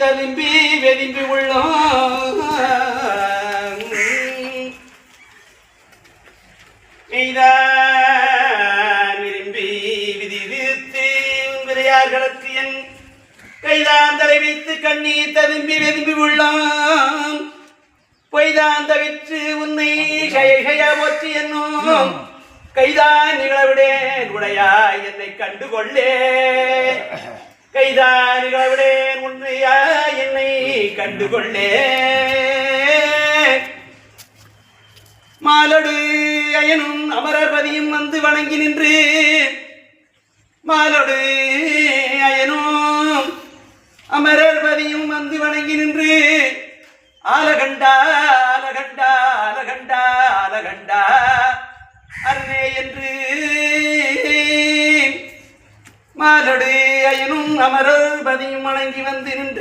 ததும்பி வெதும்பி உள்ளோம். விரும்பி விதி விதித்து விரையார்களுக்கு என் கைதான் தலை வைத்து கண்ணீர் ததும்பி வெதும்பி உள்ளோம். பொய்தான் தவிற்று உன்னை கைகைய போற்றி என்னும். கைதான் நிகழவிடேன் உடையாய் என்னை கண்டுகொள்ளே. கைதான் நிகழவிடேன் என்னை கண்டுகொள்ளே. மாலடு அயனும் அமரர்பதியும் வந்து வணங்கி நின்று மாலடு அயனும் அமரர்பதியும் வந்து வணங்கி நின்று ஆலகண்டா ஆலகண்டா ஆலகண்டா ஆலகண்டா. மாலடு அயனும் அமரர் பதியும் வணங்கி வந்து நின்று